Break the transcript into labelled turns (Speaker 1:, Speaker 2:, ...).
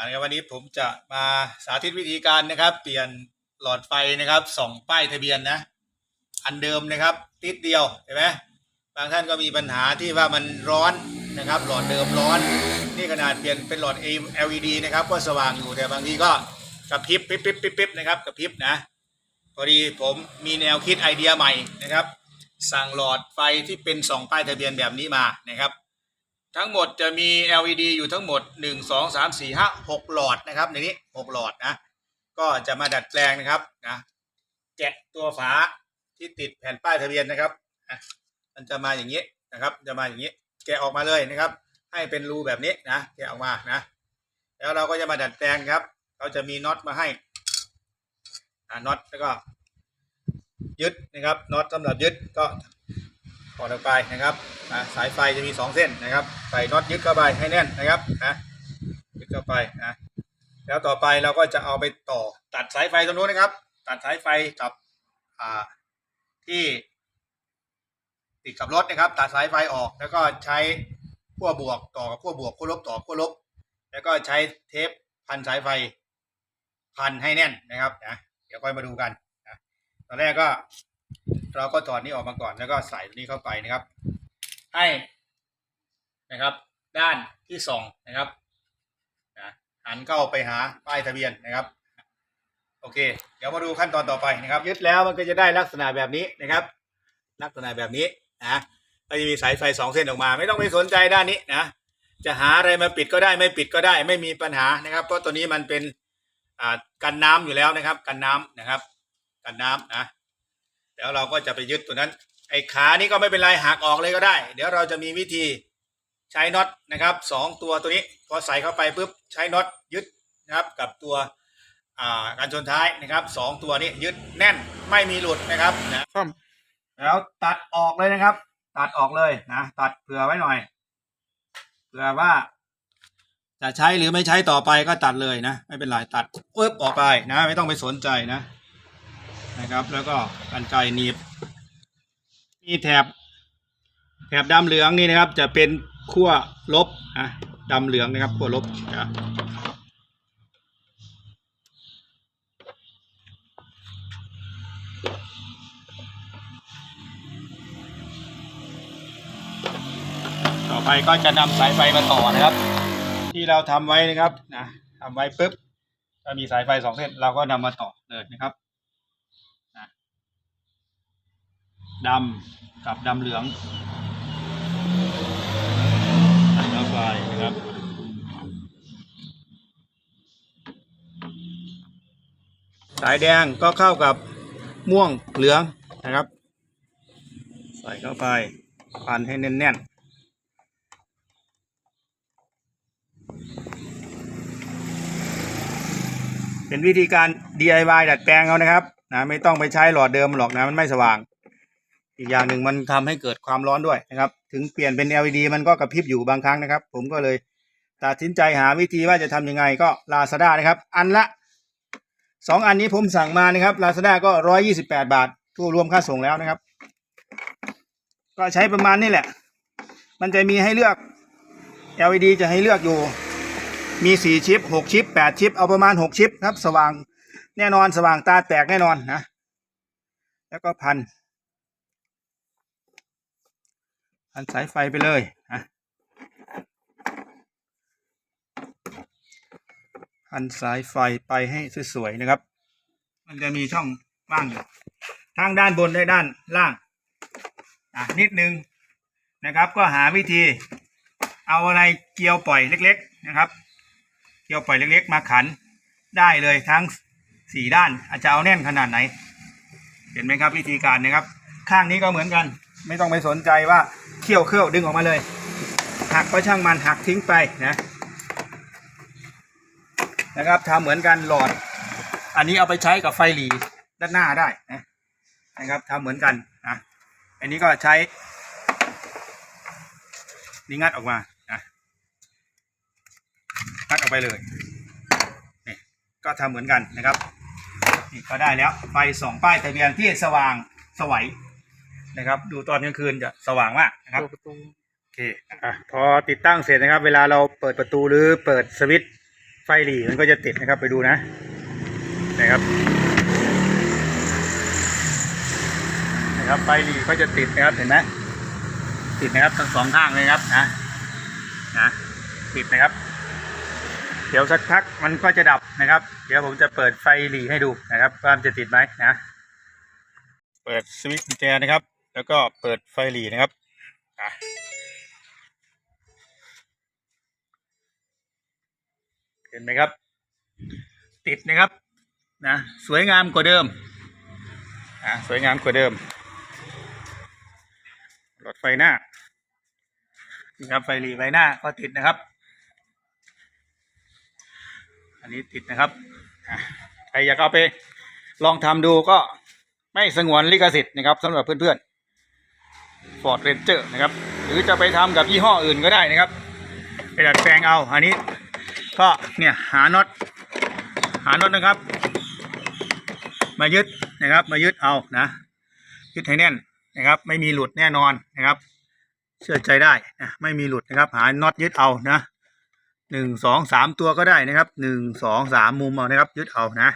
Speaker 1: อ่าวันนี้ผมจะมาสาธิตวิธีการนะครับ เปลี่ยนหลอดไฟนะครับส่องป้ายทะเบียนนะ อันเดิมนะครับ ติดเดียวเห็นไหมบางท่านก็มีปัญหาที่ว่ามันร้อนนะครับ หลอดเดิมร้อน นี่ขนาดเปลี่ยนเป็นหลอด LED นะครับ ก็สว่างอยู่แต่บางทีก็กระพริบปิ๊บปิ๊บปิ๊บปิ๊บนะครับกระพริบนะ พอดีผมมีแนวคิดไอเดียใหม่นะครับ สั่งหลอดไฟที่เป็นสองป้ายทะเบียนแบบนี้มานะครับ ทั้งหมดจะมี LED อยู่ทั้งหมด 1 2 3 4 5 6 หลอดนะครับในนี้ 6 หลอดนะ ก็จะมาดัดแปลงนะครับนะแกะตัวฝาที่ติดแผ่นป้ายทะเบียนนะครับอะมันจะมาอย่างนี้นะครับ จะมาอย่างนี้ แกะออกมาเลยนะครับ ให้เป็นรูแบบนี้นะ แกะออกมานะ แล้วเราก็จะมาดัดแปลงครับ เราจะมีน็อตมาให้อ่าน็อตแล้วก็ยึดนะครับน็อตสำหรับยึดก็ ถอดออกไปนะครับสายไฟจะมีสองเส้นนะครับใส่น็อตยึดเข้าไปให้แน่นนะครับนะยึดเข้าไปนะแล้วต่อไปเราก็จะเอาไปต่อตัดสายไฟตรงนู้นนะครับ ตัดสายไฟกับอ่าที่ติดกับรถนะครับ ตัดสายไฟออก แล้วก็ใช้ขั้วบวกต่อกับขั้วบวกขั้วลบต่อขั้วลบ แล้วก็ใช้เทปพันสายไฟพันให้แน่นนะครับนะเดี๋ยวค่อยมาดูกันนะตอนแรกก็ เราก็ถอดนี้ออกมาก่อนแล้วก็ใส่นี้เข้าไปนะครับ ให้นะครับ ด้านที่สองนะครับหันเข้าไปหาป้ายทะเบียนนะครับ โอเค เดี๋ยวมาดูขั้นตอนต่อไปนะครับ ยึดแล้วมันก็จะได้ลักษณะแบบนี้นะครับ ลักษณะแบบนี้นะก็จะมีสายไฟสองเส้นออกมา ไม่ต้องไปสนใจด้านนี้นะจะหาอะไรมาปิดก็ได้ไม่ปิดก็ได้ ไม่มีปัญหานะครับ เพราะตัวนี้มันเป็นกันน้ำอยู่แล้วนะครับ กันน้ำนะครับ กันน้ำนะ แล้วเราก็จะไปยึดตัวนั้น ไอ้ขานี่ก็ไม่เป็นไรหักออกเลยก็ได้ เดี๋ยวเราจะมีวิธีใช้น็อตนะครับสองตัวตัวนี้พอใส่เข้าไปปุ๊บใช้น็อตยึดนะครับกับตัวการชนท้ายนะครับสองตัวนี้ยึดแน่นไม่มีหลุดนะครับนะ
Speaker 2: ครับ
Speaker 1: แล้วตัดออกเลยนะครับ ตัดออกเลยนะตัดเผื่อไว้หน่อยเผื่อว่า จะใช้หรือไม่ใช้ต่อไปก็ตัดเลยนะ ไม่เป็นไรตัดปึ๊บออกไปนะ ไม่ต้องไปสนใจนะ นะครับ แล้วก็กันไกหนีบมีแถบ แถบดำเหลืองนี่นะครับ จะเป็นขั้วลบนะดำเหลืองนะครับขั้วลบนะต่อไปก็จะนำสายไฟมาต่อนะครับ ที่เราทำไว้นะครับนะทำไว้ปุ๊บถ้ามีสายไฟสองเส้นเราก็นำมาต่อเลยนะครับนะ ดำกับดำเหลืองใส่เข้าไปนะครับสายแดงก็เข้ากับม่วงเหลืองนะครับ ใส่เข้าไปพันให้แน่นๆเป็นวิธีการ DIY ดัดแปลงเอานะครับนะไม่ต้องไปใช้หลอดเดิมหรอกนะมันไม่สว่าง อีกอย่างหนึ่งมันทำให้เกิดความร้อนด้วยนะครับ ถึงเปลี่ยนเป็น LED มันก็กระพริบอยู่บางครั้งนะครับ ผมก็เลยตัดสินใจหาวิธีว่าจะทำยังไงก็ Lazada นะครับ อันละสองอันนี้ผมสั่งมานะครับ Lazada ก็ร้อยยี่สิบแปดบาททั่วรวมค่าส่งแล้วนะครับ ก็ใช้ประมาณนี้แหละ มันจะมีให้เลือก LED จะให้เลือกอยู่ มีสี่ชิปหกชิปแปดชิป เอาประมาณหกชิปครับ สว่างแน่นอนสว่างตาแตกแน่นอนนะ แล้วก็พัน พันสายไฟไปเลยนะพันสายไฟไปให้สวยๆนะครับ มันจะมีช่องว่างอยู่ทั้งด้านบนและด้านล่างอะนิดนึงนะครับ ก็หาวิธี เอาอะไรเกี่ยวปล่อยเล็ก ๆนะครับ เกี่ยวปล่อยเล็ก ๆ มาขันได้เลยทั้งสี่ด้านอาจจะเอาแน่นขนาดไหน เห็นไหมครับวิธีการนะครับ ข้างนี้ก็เหมือนกัน ไม่ต้องไปสนใจว่า เขี่ยวเครี่ยวดึงออกมาเลย หักก็ช่างมันหักทิ้งไปนะนะครับทำเหมือนกันหลอด อันนี้เอาไปใช้กับไฟหลีด้านหน้าได้นะนะครับทำเหมือนกันนะอันนี้ก็ใช้นี่งัดออกมานะตัดออกไปเลยนี่ก็ทำเหมือนกันนะครับนี่ก็ได้แล้วไฟสองป้ายทะเบียนที่สว่างสวัย นะครับ ดูตอนกลางคืนจะสว่างมากนะครับ
Speaker 2: ประตู
Speaker 1: โอเคอะพอติดตั้งเสร็จนะครับ เวลาเราเปิดประตูหรือเปิดสวิตช์ไฟหลีมันก็จะติดนะครับไปดูนะนะครับนะครับไฟหลีก็จะติดนะครับเห็นไหมติดนะครับทั้งสองข้างเลยครับนะนะติดนะครับ เดี๋ยวสักพักมันก็จะดับนะครับ เดี๋ยวผมจะเปิดไฟหลีให้ดูนะครับว่ามันจะติดไหมนะ เปิดสวิตช์กุญแจนะครับ แล้วก็เปิดไฟหลีนะครับเห็นไหมครับ ติดนะครับนะสวยงามกว่าเดิมอะสวยงามกว่าเดิมหลอดไฟหน้านี่ครับไฟหลีไฟหน้าก็ติดนะครับ อันนี้ติดนะครับอะใครอยากเอาไปลองทำดูก็ไม่สงวนลิขสิทธิ์นะครับสำหรับเพื่อนๆ Ford Ranger นะครับ หรือจะไปทำกับยี่ห้ออื่นก็ได้นะครับ ไปดัดแปลงเอา อันนี้ก็เนี่ยหาน็อตหาน็อตนะครับ มายึดนะครับ มายึดเอานะ ยึดให้แน่นนะครับ ไม่มีหลุดแน่นอนนะครับ เชื่อใจได้นะไม่มีหลุดนะครับ หาน็อตยึดเอานะหนึ่งสองสามตัวก็ได้นะครับหนึ่งสองสามมุมเอานะครับ ยึดเอานะ